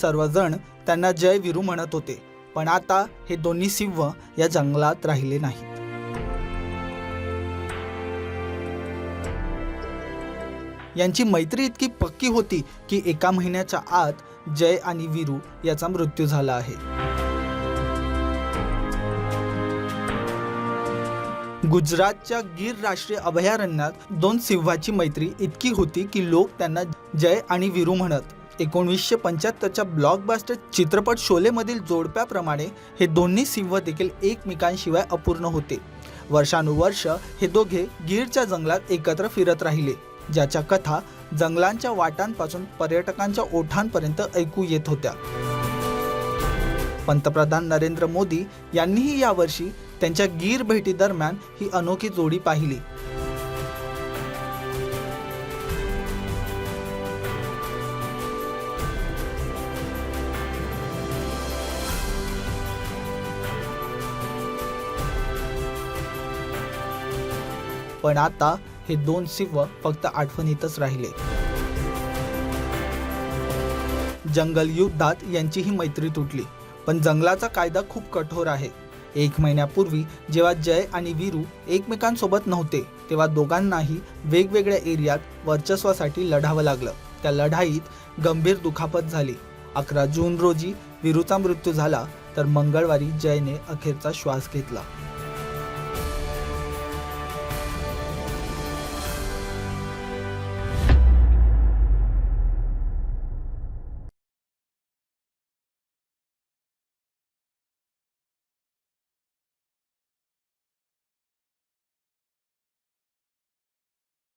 सर्वजण त्यांना जय विरू म्हणत होते पण आता हे दोन्ही सिंह या जंगलात राहिले नाहीत. यांची मैत्री इतकी पक्की होती की एका महिन्याच्या आत जय आणि वीरू याचा मृत्यू झाला आहे. गुजरातच्या गीर राष्ट्रीय अभयारण्यात दोन सिंहाची मैत्री इतकी होती की लोक त्यांना जय आणि वीरू म्हणत एकोणीसशे पंच्याहत्तरच्या ब्लॉकबास्टर चित्रपट शोलेमधील जोडप्याप्रमाणे हे दोन्ही सिंह देखील एकमेकांशिवाय अपूर्ण होते. वर्षानुवर्ष हे दोघे गीरच्या जंगलात एकत्र फिरत राहिले ज्याच्या कथा जंगलांच्या वाटांपासून पर्यटकांच्या ओठांपर्यंत ऐकू येत होत्या. पंतप्रधान नरेंद्र मोदी यांनीही यावर्षी त्यांच्या गीर भेटी दरम्यान ही अनोखी जोडी पाहिली. पण आता हे दोन सिंह फक्त आठवणीतच राहिले. जंगल युद्धात यांचीही मैत्री तुटली पण जंगलाचा कायदा खूप कठोर आहे. एक महिन्यापूर्वी जेव्हा जय आणि वीरू एकमेकांसोबत नव्हते तेव्हा दोघांनाही वेगवेगळ्या एरियात वर्चस्वासाठी लढावं लागलं. त्या लढाईत गंभीर दुखापत झाली. अकरा जून रोजी वीरूचा मृत्यू झाला तर मंगळवारी जयने अखेरचा श्वास घेतला.